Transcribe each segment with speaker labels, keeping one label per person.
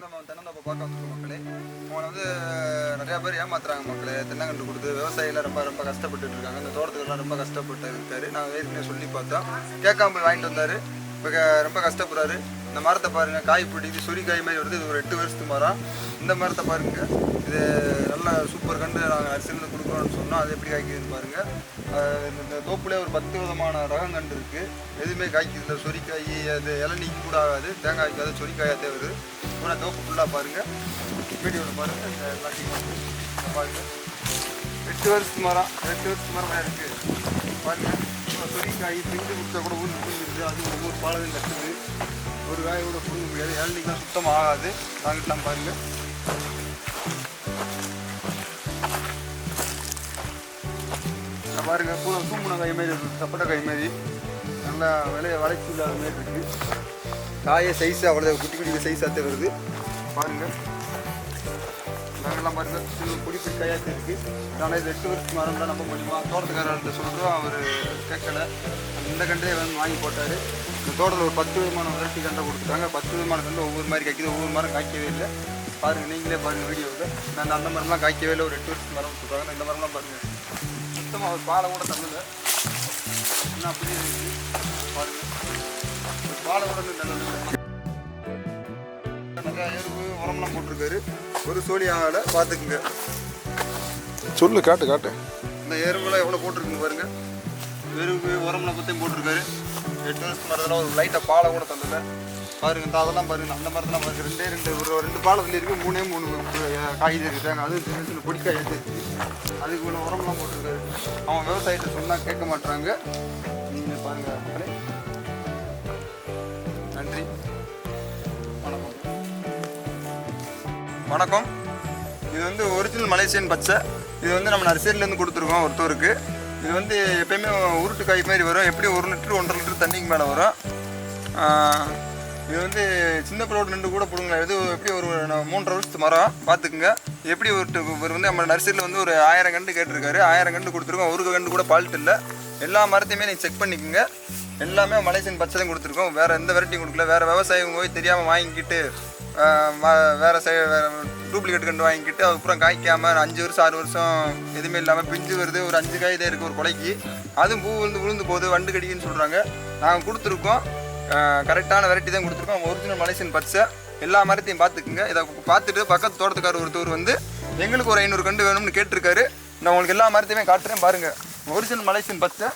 Speaker 1: வந்து நம்ம தென்னந்தோப்பை பார்க்க வந்துருக்கோம் மக்களே. அவனை வந்து நிறையா பேர் ஏமாத்துறாங்க மக்களே. தென்னங்கன்று கொடுத்து விவசாயிகள் ரொம்ப ரொம்ப கஷ்டப்பட்டுட்டு இருக்காங்க. இந்த தோட்டத்துக்கெல்லாம் ரொம்ப கஷ்டப்பட்டு இருக்காரு. நாங்கள் ஏற்கனவே சொல்லி பார்த்தோம் கேட்காம போய் வாங்கிட்டு வந்தார். இப்போ ரொம்ப கஷ்டப்படுறாரு. இந்த மரத்தை பாருங்க காய் பிடிக்குது. சுரி காய் மாதிரி வருது. இது ஒரு எட்டு வருஷத்து மரம். இந்த மரத்தை பாருங்க. இது நல்லா சூப்பர் கண்டு நாங்கள் அரிசிலிருந்து கொடுக்குறோம்னு சொன்னோம் அது எப்படி காய்க்குதுன்னு பாருங்க. இந்த- இந்த தோப்புலேயே ஒரு பத்து விதமான ரகம் கண்டு இருக்குது எதுவுமே காய்க்குது இல்லை. சொரிக்காய் அது இளநீக்கு கூட ஆகாது. தேங்காய் வைக்காது சொரிக்காயாக வருது. பூரா தோப்பு ஃபுல்லாக பாருங்கள் வீடியோவில் பாருங்கள் இந்த எல்லாத்தையும் பாருங்கள் எட்டு வருஷத்து மரம் எட்டு வருஷத்து மரம் இருக்குது பாருங்கள் இப்போ சொரிக்காய் பிஞ்சு கொடுத்தா கூட ஊருக்கு புரிஞ்சிருது அது ஒவ்வொரு பாலதையும் கட்டுது. ஒரு காய் கூட புரிஞ்ச முடியாது. இளநீக்கெலாம் சுத்தமாக ஆகாது. நாங்கள்லாம் பாருங்கள் பாருங்கள் பாருங்க. பூரா தூங்குன கை மாதிரி இருக்கு. சப்பட்டை கை மாதிரி. நல்லா விலையை வளைச்சி இல்லாத மாதிரி இருக்குது காயை சைஸ் அவ்வளோ குட்டி குட்டி சைஸாக வருது. பாருங்க. நாங்கள்லாம் பாருங்கள் சின்ன பொடி பொடி காயாச்சு இருக்கு. ஆனால் இது எட்டு வருஷத்துக்கு மரம் தான் நம்ப முடியுமா தோட்டத்துக்காரர்கிட்ட சொல்கிறோம் அவர் கேட்கல. இந்த கண்டே வந்து வாங்கி போட்டார். இந்த தோட்டத்தில் ஒரு பத்து விதமான வெரைட்டி கண்டை கொடுத்துட்டாங்க. பத்து விதமான கண்டு ஒவ்வொரு மாதிரி காய்க்குது. ஒவ்வொரு மரம் காய்க்கவே இல்லை. பாருங்க நீங்களே பாருங்க வீடியோவில் நான் அந்த மரம்லாம் காய்க்கவே இல்லை. ஒரு எட்டு வருஷத்து மரம் சொல்கிறாங்க இந்த மரம்லாம் பாருங்கள் சுத்தமாக ஒரு பாலை கூட தள்ளல என்ன அப்படியே இருக்கு. ஒரு பாலை நல்லது நிறையா எருவு உரம்லாம் போட்டிருக்காரு ஒரு சோழி ஆகலை பார்த்துக்குங்க
Speaker 2: சொல்லு காட்டு காட்டு.
Speaker 1: இந்த எருவுலாம் எவ்வளோ போட்டிருக்குங்க பாருங்க. எருவு உரம்லாம் பற்றியும் போட்டிருக்காரு. எட்டு வருஷத்துக்கு மரத்தில் ஒரு லைட்டாக பாலை கூட தள்ளல பாருங்க இந்த அதெல்லாம் பாருங்க அந்த மரத்தெல்லாம் பாருங்க ரெண்டே ரெண்டு ஒரு ரெண்டு பாலத்தில் இருக்கு மூணே மூணு காய்கறி இருக்காங்க அது சின்ன சின்ன பொடிக்காய் எடுத்து அதுக்கு இவ்வளோ உரம்லாம் போட்டிருக்காரு. அவன் விவசாயத்தை சொன்னால் கேட்க மாட்டாங்க நீங்கள் பாருங்க நன்றி வணக்கம். வணக்கம். இது வந்து ஒரிஜினல் மலேசியன் பச்சை. இது வந்து நம்ம நர்சரியிலேருந்து கொடுத்துருக்கோம் ஒருத்தருக்கு. இது வந்து எப்பயுமே உருட்டு காய் மாதிரி வரும். எப்படி ஒரு லிட்டர் ஒன்றரை லிட்டர் தண்ணிக்கு மேலே வரும். இது வந்து சின்ன பிள்ளோட ரெண்டு கூட பிடுங்களா இது எப்படி ஒரு மூன்றரை வருஷத்து மரம். பார்த்துக்குங்க. எப்படி ஒரு இவர் வந்து நம்ம நர்சரியில் வந்து ஒரு ஆயிரம் கண்டு கேட்டிருக்காரு. ஆயிரம் கண்டு கொடுத்துருக்கோம். ஒரு கண்டு கூட பால்ட் இல்லை. எல்லா மரத்தையுமே நீங்கள் செக் பண்ணிக்கோங்க. எல்லாமே மலேசியன் பச்சை தான் கொடுத்துருக்கோம். வேறு எந்த வெரைட்டியும் கொடுக்கல. வேறு விவசாயம் போய் தெரியாமல் வாங்கிக்கிட்டு வேறு சை டூப்ளிகேட் கண்டு வாங்கிக்கிட்டு அதுக்கப்புறம் காய்க்காம அஞ்சு வருஷம் ஆறு வருஷம் எதுவுமே இல்லாமல் பிஞ்சு வருது. ஒரு அஞ்சு காய் தான் இருக்குது ஒரு கொலைக்கு. அதுவும் பூ விழுந்து விழுந்து போகுது வண்டு கடிக்குன்னு சொல்கிறாங்க நாங்கள் கொடுத்துருக்கோம். கரெக்டான வெரைட்டி தான் கொடுத்துருக்கோம். ஒரிஜினல் மலேசியன் பச்சை. எல்லா மரத்தையும் பார்த்துக்குங்க. இதை பார்த்துட்டு பக்கத்து தோட்டத்துக்காரர் ஒருத்தர் வந்து எங்களுக்கு ஒரு ஐநூறு கண்டு வேணும்னு கேட்டிருக்காரு. நான் உங்களுக்கு எல்லா மரத்தையுமே காட்டுறேன் பாருங்கள் ஒரிஜினல் மலேசியன் பச்சை.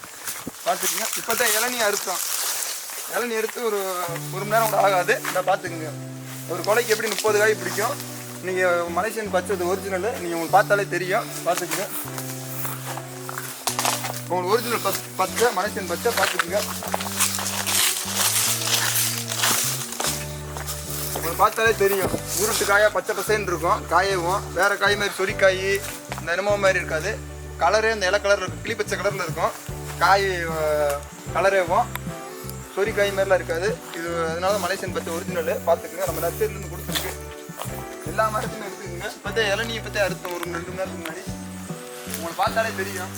Speaker 1: பார்த்துக்குங்க. இப்போ தான் இளநீ அறுத்தோம். இளநீ எடுத்து ஒரு ஒரு மணி நேரம் கூட ஆகாது. இதை பார்த்துக்குங்க. ஒரு கொலைக்கு எப்படி முப்பது காய் பிடிக்கும்? நீங்கள் மலேசியன் பச்சது ஒரிஜினல் நீங்கள் உங்களுக்கு பார்த்தாலே தெரியும். பார்த்துக்குங்க. உங்களுக்கு ஒரிஜினல் பச் பச்சை மலேசியன் பச்சை பார்த்துக்குங்க. உங்களுக்கு பார்த்தாலே தெரியும். உருட்டு காயாக பச்சை பசேன்னு இருக்கும். காயவும். வேறு காய் மாதிரி சொரிக்காய் இந்த என்னமோ மாதிரி இருக்காது. கலரே இந்த இலை கலர் இருக்கும் கிளி பச்சை கலரில் இருக்கும். காய் கலரேவும் சொரிக்காய் மாதிரிலாம் இருக்காது. இது அதனால மலேசியன் பற்றி ஒரிஜினல் பார்த்துக்குங்க. நம்ம நர்சரிலேருந்து கொடுத்துருக்கு. எல்லா மரத்தையுமே எடுத்துக்கோங்க. இப்போ இளநீ பற்றி அறுத்தோம் ஒரு ரெண்டு மணி நேரத்துக்கு முன்னாடி. உங்களை பார்த்தாலே தெரியும்.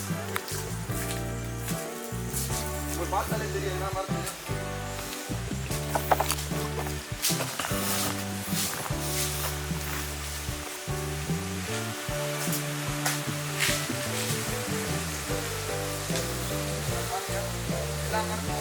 Speaker 1: உங்களை பார்த்தாலே தெரியும் எல்லா மரத்தையும். Thank you.